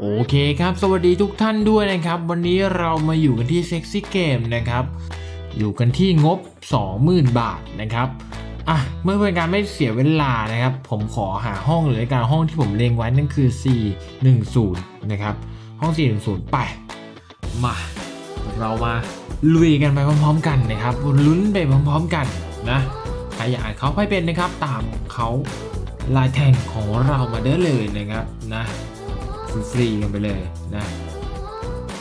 โอเคครับ สวัสดีทุกท่านด้วยนะครับ วันนี้เรามาอยู่กันที่ Sexy Game นะครับ อยู่กันที่งบ 20,000 บาทนะครับอะเมื่อเป็นการไม่เสียเวลานะครับ ผมขอหาห้องหรือการห้องที่ผมเล็งไว้นั่นคือ 410 นะครับ ห้อง 410 ไปมาเรามาลุยกันไปพร้อมๆ กันนะครับลุ้นไปพร้อมๆ กันนะใครอยากอ่านเขาไพ่เป็นนะครับ ตามเขาลายแทงของเรามาได้เลยนะครับนะ ฟรีๆกันไปเลยนะ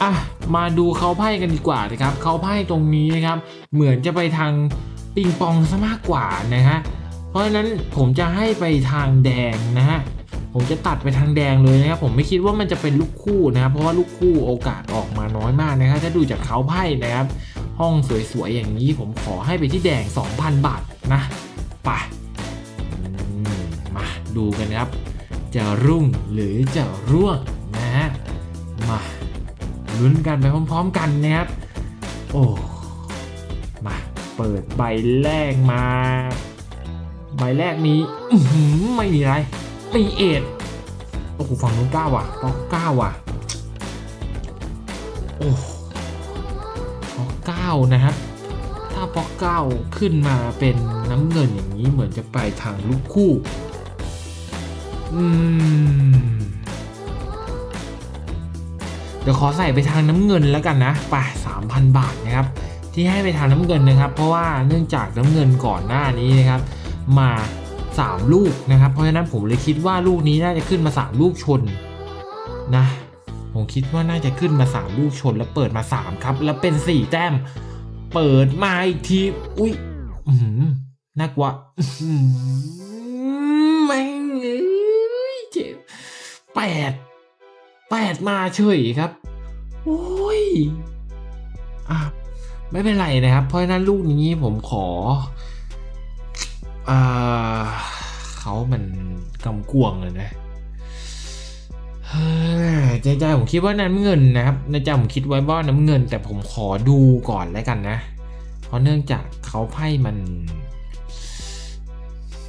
อะมาดูเขาไพ่กันดีกว่านะครับเขาไพ่ตรงนี้นะครับ เหมือนจะไปทางปิงปองซะมากกว่านะฮะเพราะฉะนั้นผมจะให้ไปทางแดงนะฮะผมจะตัดไปทางแดงเลยนะครับผมไม่คิดว่ามันจะเป็นลูกคู่นะครับเพราะว่าลูกคู่โอกาสออกมาน้อยมากนะครับถ้าดูจากเขาไพ่นะครับ ห้องสวยๆอย่างนี้ผมขอให้ไปที่แดง 2,000 บาทนะไปมาดูกันครับ จะรุ่งหรือจะร่วง ลุ้นกันไปพร้อม ๆ กันนะครับ โอ้ มาเปิดใบแรกมา ใบแรกนี้ไม่มีอะไรมีเอ็ดโอ้โหฝั่งนู้นเก้าว่ะป๊อกเก้าว่ะ โอ้ป๊อกเก้านะครับ ถ้าป๊อกเก้าขึ้นมาเป็นน้ำเงินอย่างนี้เหมือนจะไปทางลูกคู่ อืม เดี๋ยวขอใส่ไปทางน้ำเงินแล้วกันนะไปสามพันบาทนะครับที่ให้ไปทางน้ำเงินนะครับ เพราะว่าเนื่องจากน้ำเงินก่อนหน้านี้นะครับ มา 3 ลูกนะครับ เพราะฉะนั้นผมเลยคิดว่าลูกนี้น่าจะขึ้นมา 3 ลูกชนนะผมคิดว่าน่าจะขึ้นมา 3 ลูกชนแล้วเปิดมา 3 ครับ แล้วเป็น 4 แต้ม เปิดมาอีกทีอุ้ยอือหือน่ากลัวไม่งเอ้ยเจ็บแปด แปดมาเฉยครับ โอ้ยอะไม่เป็นไรนะครับ เพราะฉะนั้นลูกนี้ผมขออ่าเขามันกำกวงเลยนะเฮ้ยใจใจผมคิดว่าน้ำเงินนะครับในใจผมคิดไว้ว่าน้ำเงิน แต่ผมขอดูก่อนแล้วกันนะ เพราะเนื่องจากเขาไพ่มัน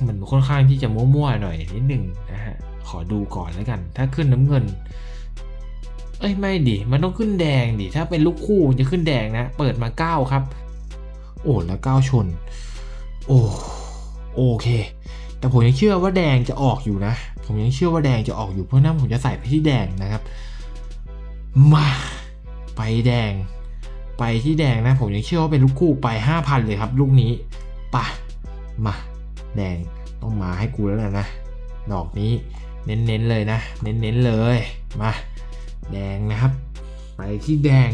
มันค่อนข้างที่จะมั่วๆหน่อยนิดหนึ่งนะฮะขอดูก่อนแล้วกัน ถ้าขึ้นน้ำเงิน เอ้ยไม่ดิ มันต้องขึ้นแดงดิ ถ้าเป็นลูกคู่จะขึ้นแดงนะ เปิดมาเก้าครับ โอ้แล้วเก้าชน โอ้โอเค แต่ผมยังเชื่อว่าแดงจะออกอยู่นะ ผมยังเชื่อว่าแดงจะออกอยู่เพราะนั้นผมจะใส่ไปที่แดงนะครับ มา ไปแดง ไปที่แดงนะ ผมยังเชื่อว่าเป็นลูกคู่ไป 5,000 เลยครับ ลูกนี้ปะมา แดงต้องมาให้กูแล้วแหละนะ ดอกนี้เน้นๆเลยนะ เน้นๆเลยมา แดงนะครับ ไปที่แดง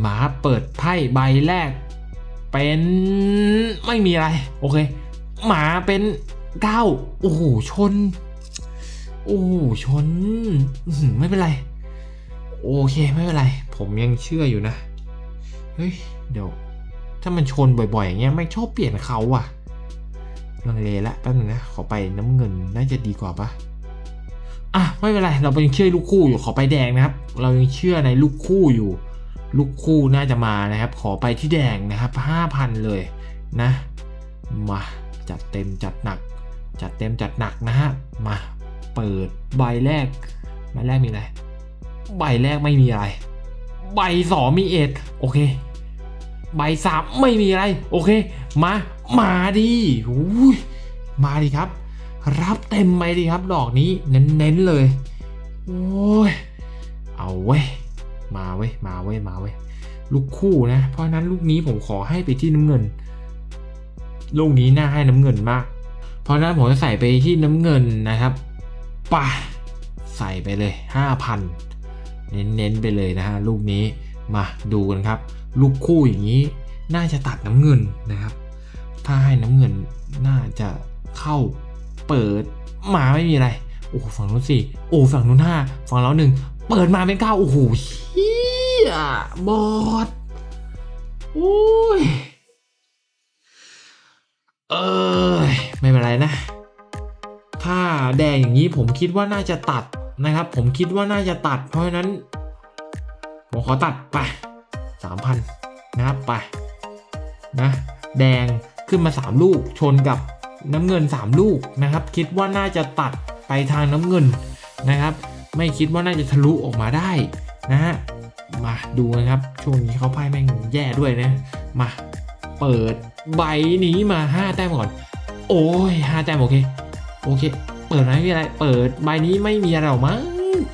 หมาเปิดไพ่ใบแรก เป็นไม่มีอะไร โอเค หมาเป็นเก้าโอ้โหชน โอ้โหชนไม่เป็นไร โอเคไม่เป็นไร ผมยังเชื่ออยู่นะ เฮ้ย เดี๋ยว ถ้ามันชนบ่อยๆอย่างเงี้ยไม่ชอบเปลี่ยนเขาอะลังเลละแป๊บนึงนะ ขอไปน้ำเงินน่าจะดีกว่าปะ อะไม่เป็นไรเรายังเชื่อลูกคู่อยู่ขอไปแดงนะครับ เรายังเชื่อในลูกคู่อยู่ ลูกคู่น่าจะมานะครับ ขอไปที่แดงนะครับ5,000เลยนะมาจัดเต็มจัดหนัก จัดเต็มจัดหนักนะฮะมาเปิดใบแรกใบแรกมีอะไรใบแรกไม่มีอะไร ใบสองมีเอ็ดโอเค ใบสามไม่มีอะไร โอเค มา มาดิอุ้ยมาดิครับ รับเต็มไปดิครับ ดอกนี้เน้นๆเลย โอ้ย เอาเว้ย มาเว้ย มาเว้ย มาเว้ย ลูกคู่นะ เพราะนั้นลูกนี้ผมขอให้ไปที่น้ำเงิน ลูกนี้น่าให้น้ำเงินมาก เพราะนั้นผมจะใส่ไปที่น้ำเงินนะครับป่ะใส่ไปเลย5,000 เน้นๆไปเลยนะฮะลูกนี้ มาดูกันครับ ลูกคู่อย่างนี้น่าจะตัดน้ำเงินนะครับ ถ้าให้น้ำเงินน่าจะเข้า เปิดมาไม่มีอะไร โอ้โหฝั่งนู้นสี่โอ้ฝั่งนู้นห้าฝั่งเราหนึ่งเปิดมาเป็นเก้าโอ้โหเฮียบอดโอ้ยเอยไม่เป็นไรนะ ถ้าแดงอย่างนี้ผมคิดว่าน่าจะตัดนะครับ ผมคิดว่าน่าจะตัด เพราะฉะนั้น ผมขอตัดไปสามพันนะครับไปนะ แดงขึ้นมา 3 ลูกชนกับ น้ำเงิน 3 ลูกนะครับ คิดว่าน่าจะตัดไปทางน้ำเงินนะครับ ไม่คิดว่าน่าจะทะลุออกมาได้นะฮะมาดูนะครับ ช่วงนี้เขาไพ่แม่งแย่ด้วยนะ มาเปิดใบนี้มา 5 แต้มก่อน โอ้ย5แต้มโอเค โอเค เปิดไหมไม่มีอะไร เปิดใบนี้ไม่มีอะไรหรอกมั้ง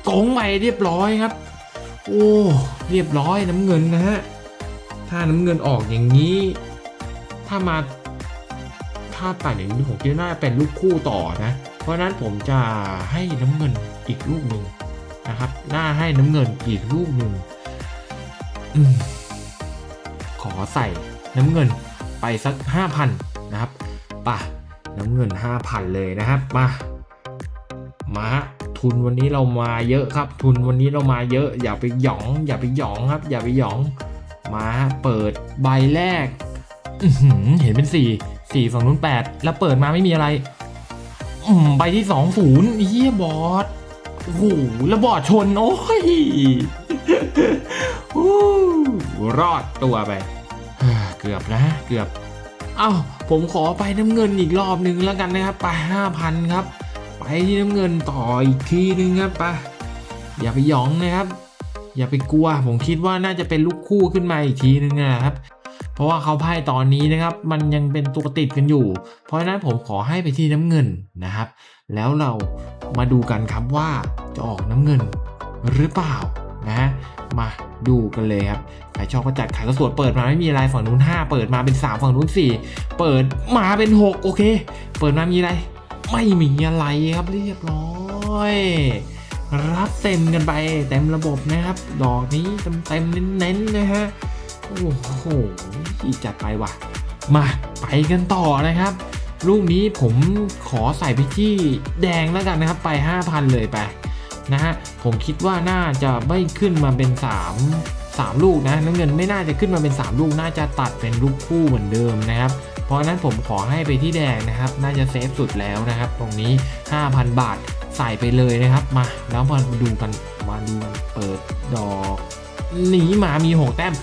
กงใบเรียบร้อยครับ โอ้เรียบร้อยน้ำเงินนะฮะถ้าน้ำเงินออกอย่างนี้ ถ้ามาาตัดอย่างนี้ผมคิดว่าน่าจะเป็นลูกคู่ต่อนะ เพราะนั้นผมจะให้น้ำเงินอีกลูกหนึ่งนะครับ น่าให้น้ำเงินอีกลูกหนึ่งอขอใส่น้ำเงินไปสัก 5,000 นะครับป่ะน้ำเงิน 5,000 เลยนะครับ มา มาฮะทุนวันนี้เรามาเยอะครับ ทุนวันนี้เรามาเยอะ อย่าไปหยอง อย่าไปหยองครับ อย่าไปหยอง มาเปิดใบแรกเห็นเป็นสี่ สี่ฝั่งนู้นแปดแล้วเปิดมาไม่มีอะไร อืมใบที่สองศูนย์เฮียบอดโอ้โหแล้วบอดชน โอ้ยรอดตัวไป เกือบนะ เกือบ เอ้า ผมขอไปน้ำเงินอีกรอบหนึ่งแล้วกันนะครับ ไปห้าพันครับ ไปที่น้ำเงินต่ออีกทีนึงครับไปอย่าไปหยองนะครับ อย่าไปกลัว ผมคิดว่าน่าจะเป็นลูกคู่ขึ้นมาอีกทีนึงนะครับ เพราะว่าเขาไพ่ตอนนี้นะครับ มันยังเป็นตัวติดกันอยู่ เพราะฉะนั้นผมขอให้ไปที่น้ำเงินนะครับ แล้วเรามาดูกันครับว่าจะออกน้ำเงินหรือเปล่านะมาดูกันเลยครับใครชอบก็จัดขายก็สวดเปิดมาไม่มีอะไรฝั่งนู้น 5 เปิดมาเป็น 3 ฝั่งนู้น 4 เปิดมาเป็น 6 โอเค เปิดมามีอะไร ไม่มีอะไรครับเรียบร้อย รับเต็มกันไปเต็มระบบนะครับ ดอกนี้เต็มเต็มเน้นๆนะฮะ อ้โหจัดไปว่ะ มาไปกันต่อนะครับ ลูกนี้ผมขอใส่ไปที่แดงแล้วกันนะครับ ไป 5,000 เลยไปนะฮะผมคิดว่าน่าจะไม่ขึ้นมาเป็น 3 3 ลูกนะน้ำเงินไม่น่าจะขึ้นมาเป็น 3 ลูกน่าจะตัดเป็นลูกคู่เหมือนเดิมนะครับ เพราะนั้นผมขอให้ไปที่แดงนะครับ น่าจะเซฟสุดแล้วนะครับ ตรงนี้ 5,000 บาทใส่ไปเลยนะครับมาแล้วมาดูกันมาดูกันเปิดดอกหนีมามีหกแต้ม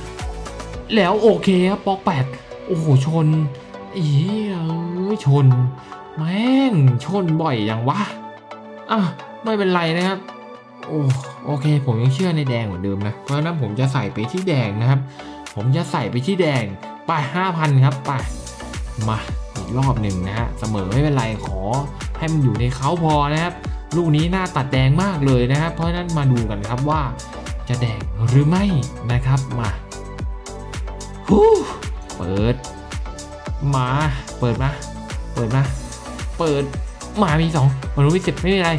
แล้วโอเคครับปอกแปดโอ้โหชนอีเอ้ยชน แม่งชนบ่อยอย่างวะอะไม่เป็นไรนะครับ โอ้โอเค ผมยังเชื่อในแดงเหมือนเดิมนะ เพราะฉะนั้นผมจะใส่ไปที่แดงนะครับ ผมจะใส่ไปที่แดงไปห้าพันครับไปมาอีกรอบหนึ่งนะฮะเสมอไม่เป็นไรขอให้มันอยู่ในเขาพอนะครับ ลูกนี้หน้าตัดแดงมากเลยนะครับ เพราะฉะนั้นมาดูกันครับว่าจะแดงหรือไม่นะครับมา ฮู้เปิดมา เปิดมา เปิดมา เปิดหมามีสองมันรู้วิสิบไม่มีอะไร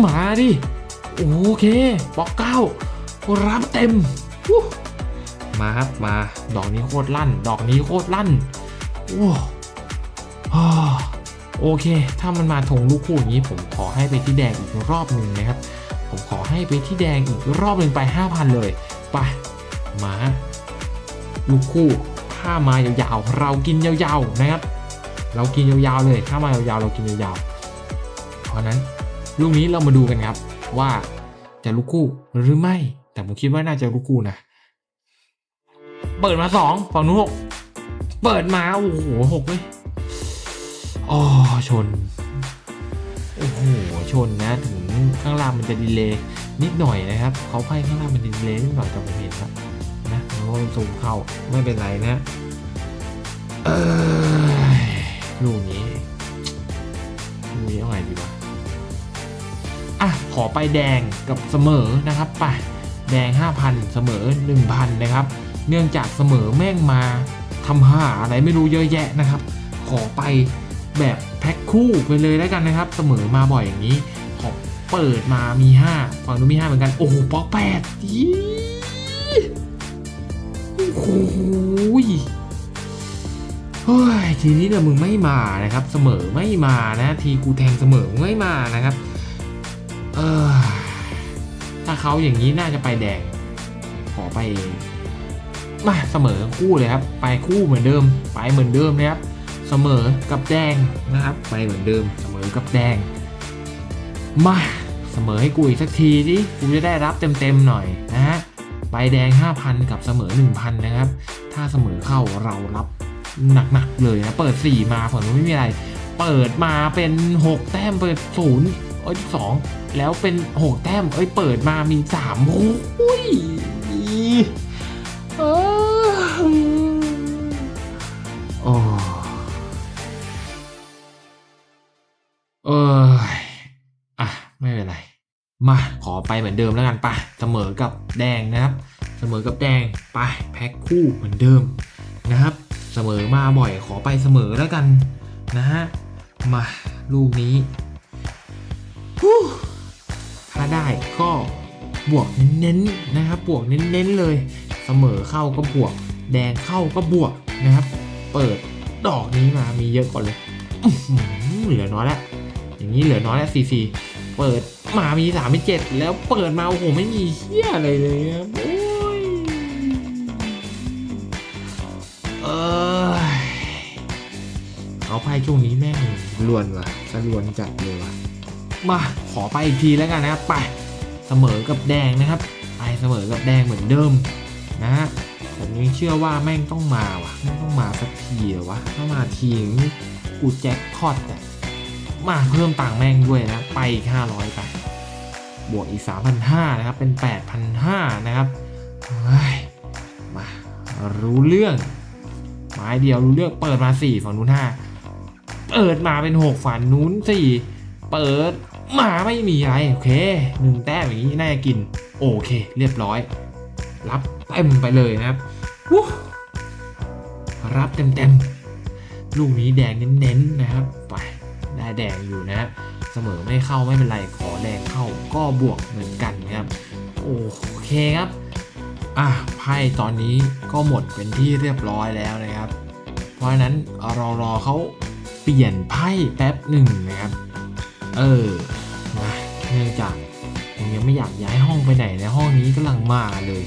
หมาดิ โอเคบอกเก้ารับเต็มมาครับมา ดอกนี้โคตรลั่น ดอกนี้โคตรลั่นโอ้โอเค ถ้ามันมาทงลูกคู่อย่างนี้ ผมขอให้ไปที่แดงอีกรอบหนึ่งนะครับ ผมขอให้ไปที่แดงอีกรอบหนึ่งไป 5,000 เลย ไป มา ลูกคู่ถ้ามายาวๆ เรากินยาวๆนะครับ เรากินยาวๆเลยถ้ามายาวๆ เรากินยาวๆ เพราะนั้นลูกนี้เรามาดูกันครับ ว่าจะลูกคู่หรือไม่ แต่ผมคิดว่าน่าจะลูกคู่นะ เปิดมาสองฝั่งนู้นหกเปิดมาโอ้โหหกเลยอ๋อชนโอ้โหชนนะถึงข้างล่างมันจะดีเลย์นิดหน่อยนะครับเขาไพ่ข้างล่างมันดีเลย์นิดหน่อยแต่ผมเห็นครับ นะแล้วก็ซูมเข้าไม่เป็นไรนะเอ้ยลูกนี้ลูกนี้เอาไงดีวะอะขอไปแดงกับเสมอนะครับไปแดง 5,000 เสมอ 1,000 นะครับ เนื่องจากเสมอแม่งมาทำหาอะไรไม่รู้เยอะแยะนะครับ ขอไปแบบแพ็คคู่ไปเลยแล้วกันนะครับ เสมอมาบ่อยอย่างนี้ ขอเปิดมามี 5 ฝั่งนู้นมี 5 เหมือนกัน โอ้โหปอกแปดอี อ้โหเฮ้ยทีนี้เนี่ยมึงไม่มานะครับ เสมอไม่มานะ ทีกูแทงเสมอไม่มานะครับ เออถ้าเขาอย่างนี้น่าจะไปแดง ขอไปมาเสมอคู่เลยครับ ไปคู่เหมือนเดิม ไปเหมือนเดิมนะครับ เสมอกับแดงนะครับ ไปเหมือนเดิม เสมอกับแดง มาเสมอให้กูอีกสักทีสิกูจะได้รับเต็มๆหน่อยนะฮะ ใบแดง 5,000 กับเสมอ 1,000 นะครับ ถ้าเสมอเข้าเรารับหนักๆเลยนะ เปิด 4 มาฝั่งนู้นไม่มีอะไร เปิดมาเป็น 6 แต้มเปิด0เอ้ยสองแล้วเป็นหกแต้ม เอ้ย เปิดมามีสามโอ้ย มาขอไปเหมือนเดิมแล้วกันไปเสมอกับแดงนะครับเสมอกับแดงไปแพ็คคู่เหมือนเดิมนะครับเสมอมาบ่อยขอไปเสมอแล้วกันนะฮะมาลูกนี้ถ้าได้ก็บวกเน้นๆนะครับบวกเน้นๆเลย เสมอเข้าก็บวก แดงเข้าก็บวกนะครับ เปิดดอกนี้มามีเยอะกว่าเลยเหลือน้อยแล้วอย่างนี้เหลือน้อยแล้วซีซีเปิด มามีสามมีเจ็ดแล้วเปิดมาโอ้โหไม่มีเหี้ยอะไรเลยครับโอ้ยเออเขาไพ่ช่วงนี้แม่งลวนว่ะสะลวนจัดเลยว่ะมาขอไปอีกทีแล้วกันนะครับไปเสมอกับแดงนะครับ ไปเสมอกับแดงเหมือนเดิมนะฮะผมยังเชื่อว่าแม่งต้องมาว่ะแม่งต้องมาสักทีเหรอวะถ้ามาทีนึงกูแจ็คพอตอะมาเพิ่มตังแม่งด้วยนะ ไปอีก500ไป บวกอีก 3,500นะครับ เป็น 8,500นะครับมารู้เรื่อง ไม้เดียวรู้เรื่อง เปิดมาสี่ฝั่งนู้นห้าเปิดมาเป็นหกฝั่งนู้นสี่เปิดมาไม่มีอะไร โอเคหนึ่งแต้มอย่างนี้น่าจะกิน โอเค เรียบร้อย รับเต็มไปเลยนะครับวู้รับเต็มเต็มๆลูกนี้แดงเน้นๆนะครับ ไปได้แดงอยู่นะ เสมอไม่เข้าไม่เป็นไรขอแดงเข้าก็บวกเหมือนกันนะครับโอเคครับอะไพ่ตอนนี้ก็หมดเป็นที่เรียบร้อยแล้วนะครับ เพราะฉะนั้นเรารอเขาเปลี่ยนไพ่แป๊บหนึ่งนะครับ เออนะเนื่องจากผมยังไม่อยากย้ายห้องไปไหนนะห้องนี้กำลังมาเลย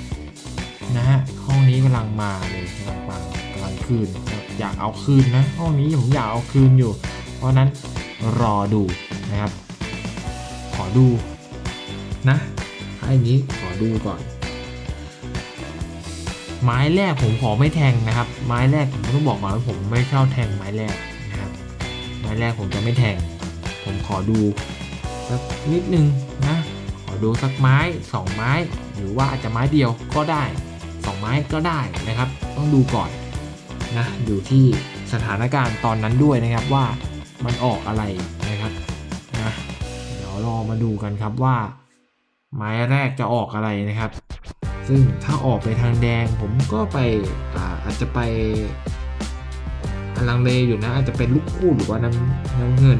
นะฮะห้องนี้กำลังมาเลยกำลังมากำลังคืนอยากเอาคืนนะห้องนี้ผมอยากเอาคืนอยู่ เพราะนั้น รอดูนะครับ ขอดูนะไพ่นี้ขอดูก่อน ไม้แรกผมขอไม่แทงนะครับ ไม้แรกผมต้องบอกก่อนว่าผมไม่ชอบแทงไม้แรกนะครับ ไม้แรกผมจะไม่แทง ผมขอดูสักนิดนึงนะขอดูสักไม้สองไม้ หรือว่าอาจจะไม้เดียวก็ได้สองไม้ก็ได้นะครับ ต้องดูก่อนนะอยู่ที่สถานการณ์ตอนนั้นด้วยนะครับว่า มันออกอะไรนะครับนะเดี๋ยวรอมาดูกันครับว่า ไม้แรกจะออกอะไรนะครับ ซึ่งถ้าออกไปทางแดงผมก็ไปอาอาจจะไปลังเลอยู่นะอาจจะเป็นลูกคู่หรือว่าน้ำน้ำเงิน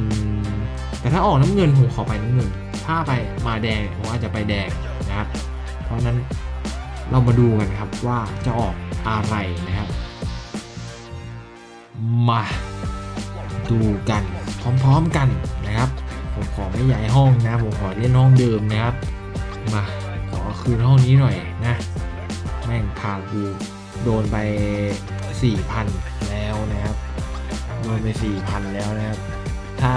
แต่ถ้าออกน้ำเงินผมขอไปน้ำเงิน ถ้าไปมาแดงผมอาจจะไปแดงนะครับ เพราะฉะนั้นเรามาดูกันครับว่าจะออกอะไรนะครับ มา ดูกันพร้อมๆกันนะครับ ผมขอไม่ย้ายห้องนะ ผมขอเล่นห้องเดิมนะครับ มาขอคืนห้องนี้หน่อยนะ แม่งพากูโดนไปสี่พันแล้วนะครับโดนไปสี่พันแล้วนะครับ ถ้า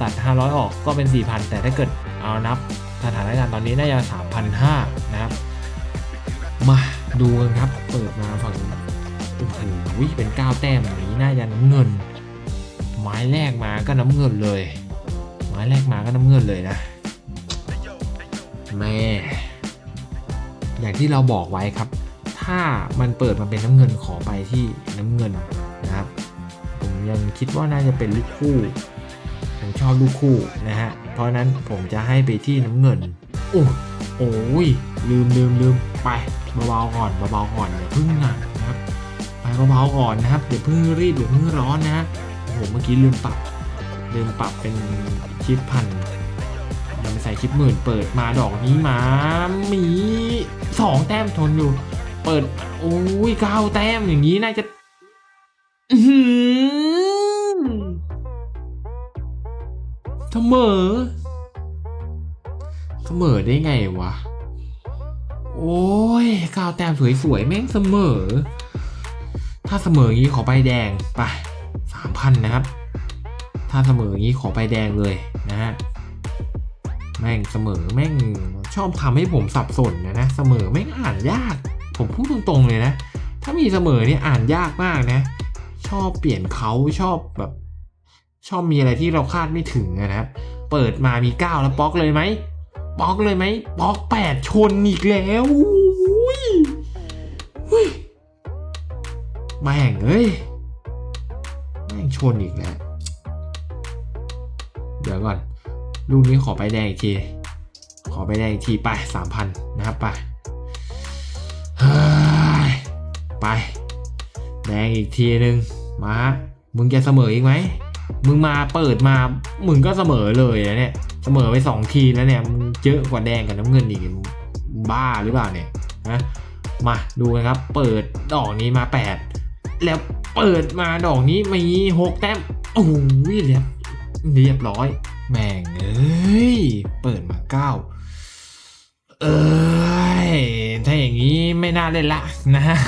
ตัด 500 ออกก็เป็น 4,000 แต่ถ้าเกิดเอานับสถานการณ์ตอนนี้น่าจะ3,500นะครับ มาดูกันครับ เปิดมาฝั่งโอ้โหเป็น 9 แต้มอย่างนี้น่าจะน้ำเงิน ไม้แรกมาก็น้ำเงินเลย ไม้แรกมาก็น้ำเงินเลยนะแม่อย่างที่เราบอกไว้ครับ ถ้ามันเปิดมาเป็นน้ำเงินขอไปที่น้ำเงินนะครับ ผมยังคิดว่าน่าจะเป็นลูกคู่ผมชอบลูกคู่นะฮะเพราะนั้นผมจะให้ไปที่น้ำเงินโอ้โอ้ยลืมลืมลืมไปเบาๆก่อนเบาๆก่อนอย่าพึ่งหนักนะครับไปเบาๆก่อนนะครับอย่าเพิ่งรีบอย่าเพิ่งร้อนนะ ฮะโอ้เมื่อกี้ลืมปรับ ลืมปรับเป็นชิปพันยังไปใส่ชิปหมื่นเปิดมาดอกนี้มาหมีสองแต้มทนอยู่ เปิด โอ้ยเก้าแต้มอย่างนี้น่าจะเสมอเสมอได้ไงวะ โอ้ยเก้าแต้มสวยๆแม่งเสมอ ถ้าเสมออย่างนี้ขอใบแดงไป สามพันนะครับ ถ้าเสมออย่างนี้ขอใบแดงเลยนะฮะแม่งเสมอแม่งชอบทำให้ผมสับสนนะนะเสมอแม่งอ่านยาก ผมพูดตรงๆเลยนะ ถ้ามีเสมอเนี่ยอ่านยากมากนะ ชอบเปลี่ยนเขาชอบแบบ ชอบมีอะไรที่เราคาดไม่ถึงนะครับ เปิดมามีเก้าแล้วป๊อกเลยไหมป๊อกเลยไหมป๊อกแปดชนอีกแล้วอุ้ยแม่งเอ้ย ชนอีกแล้ว เดี๋ยวก่อน ลูกนี้ขอไปแดงอีกที ขอไปแดงอีกทีไปสามพันนะครับไปไป แดงอีกทีนึงมามึงจะเสมออีกไหม มึงมาเปิดมา มึงก็เสมอเลยนะเนี่ย เสมอไปสองทีแล้วเนี่ยมึงเยอะกว่าแดงกับน้ำเงินอีกบ้าหรือเปล่าเนี่ยนะมาดูกันครับ เปิดดอกนี้มาแปด แล้วเปิดมาดอกนี้มีหกแต้มโอ้ยเรียบเรียบร้อย แม่งเอ้ย เปิดมาเก้าเอ้ยถ้าอย่างนี้ไม่น่าเล่นละนะฮะ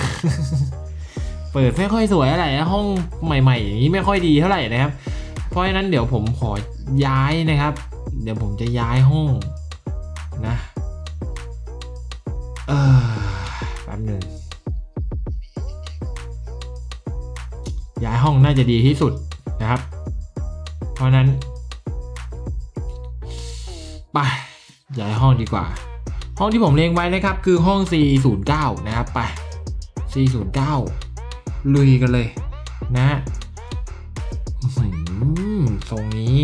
เปิดไม่ค่อยสวยอะไรห้องใหม่ๆ อย่างนี้ไม่ค่อยดีเท่าไหร่นะครับ เพราะฉะนั้นเดี๋ยวผมขอย้ายนะครับ เดี๋ยวผมจะย้ายห้องนะ เออแป๊บหนึ่ง ย้ายห้องน่าจะดีที่สุดนะครับ เพราะนั้นไปย้ายห้องดีกว่า ห้องที่ผมเล็งไว้นะครับ คือห้อง C09 นะครับไป C09 ลุยกันเลยนะอื้อหือทรงนี้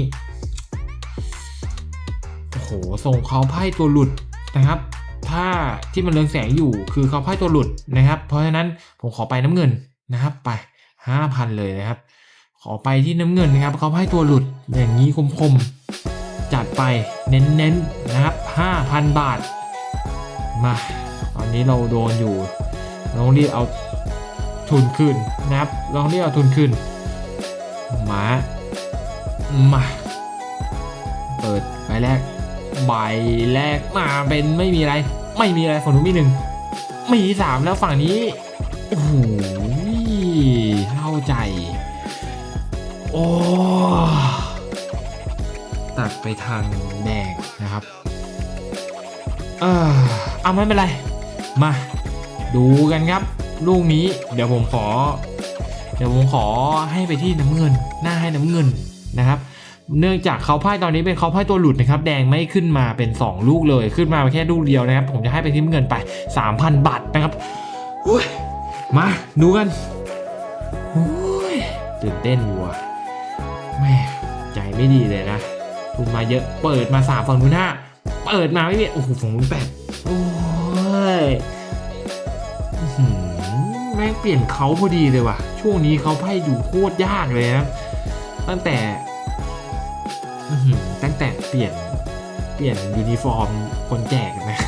โอ้โหทรงเขาไพ่ตัวหลุดนะครับ ถ้าที่มันเรืองแสงอยู่คือเขาไพ่ตัวหลุดนะครับ เพราะฉะนั้นผมขอไปน้ำเงินนะครับไป ห้าพันเลยนะครับ ขอไปที่น้ำเงินนะครับเขาไพ่ตัวหลุดอย่างนี้คมๆ จัดไปเน้นๆนะครับ 5,000 บาท มา ตอนนี้เราโดนอยู่เราต้องรีบเอาทุนคืนนะครับเราต้องรีบเอาทุนคืนมามา เปิดใบแรกใบแรกมาเป็นไม่มีอะไร ไม่มีอะไรฝั่งนู้นมีหนึ่งมีสามแล้วฝั่งนี้โอ้โห ใจ โอ้ตัดไปทางแดงนะครับ เออเอาไม่เป็นไร มา ดูกันครับ ลูกนี้ เดี๋ยวผมขอ เดี๋ยวผมขอให้ไปที่น้ำเงิน หน้าให้น้ำเงินนะครับ เนื่องจากเขาไพ่ตอนนี้เป็นเขาไพ่ตัวหลุดนะครับ แดงไม่ขึ้นมาเป็น 2 ลูกเลย ขึ้นมาแค่ลูกเดียวนะครับ ผมจะให้ไปที่น้ำเงินไป 3,000 บาทนะครับมาดูกัน ตื่นเต้นอยู่อะแม่ใจไม่ดีเลยนะทุนมาเยอะเปิดมาสามฝั่งนู้นห้าเปิดมาไม่มีโอ้โหฝั่งนู้นแปดโอ้ยแม่งเปลี่ยนเขาพอดีเลยว่ะ ช่วงนี้เขาไพ่ดูโคตรยากเลยนะ ตั้งแต่ตั้งแต่เปลี่ยนเปลี่ยนยูนิฟอร์มคนแจกนะ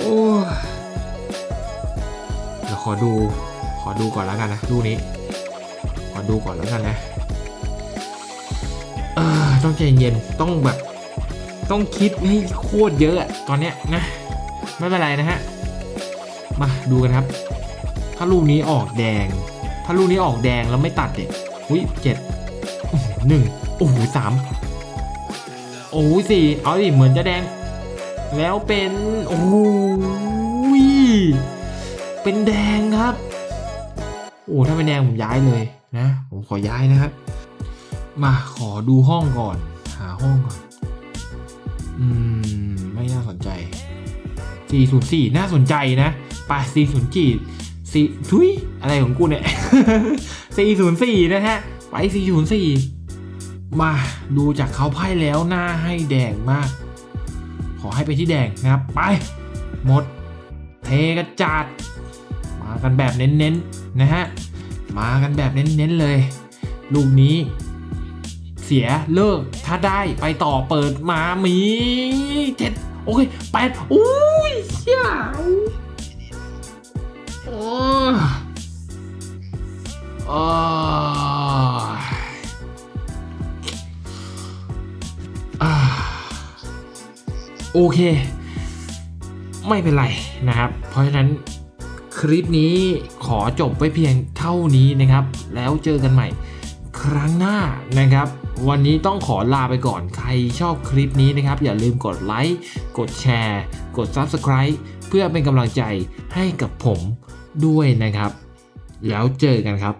โอ้ยเดี๋ยวขอดู ขอดูก่อนแล้วกันนะดูกนี้ ขอดูก่อนแล้วกันนะเออต้องใจเย็นต้องแบบ ต้องคิดให้โคตรเยอะตอนเนี้ยนะ ไม่เป็นไรนะฮะ มาดูกันครับ ถ้าลูกนี้ออกแดง ถ้าลูกนี้ออกแดงแล้วไม่ตัดเด็กอุ้ยเจ็ดอื้อหือหนึ่งโอ้โหสามโอ้ยสี่เอาดิเหมือนจะแดง แล้วเป็น โอ้ยเป็นแดงครับ อ้ถ้าเป็นแดงผมย้ายเลยนะ ผมขอย้ายนะครับ มาขอดูห้องก่อน หาห้องก่อน อืม ไม่น่าสนใจ 404 น่าสนใจนะไป404 4ทุยอะไรของกูเนี่ย 404 นะฮะ ไป 404 มาดูจากเขาไพ่แล้วหน้าให้แดงมาก ขอให้ไปที่แดงนะครับ ไป หมด เทกระจาดมากันแบบเน้นๆ นะฮะ มากันแบบเน้นๆเลย ลูกนี้ เสียเลิกถ้าได้ไปต่อเปิดมามีเจ็ดโอเคแปดอุ้ยเชี่ยโอ้โอ้โอเค ไม่เป็นไรนะครับ เพราะฉะนั้น คลิปนี้ขอจบไว้เพียงเท่านี้นะครับ แล้วเจอกันใหม่ครั้งหน้านะครับ วันนี้ต้องขอลาไปก่อนใครชอบคลิปนี้นะครับ อย่าลืมกดไลค์กดแชร์ กด Subscribe เพื่อเป็นกำลังใจให้กับผมด้วยนะครับ แล้วเจอกันครับ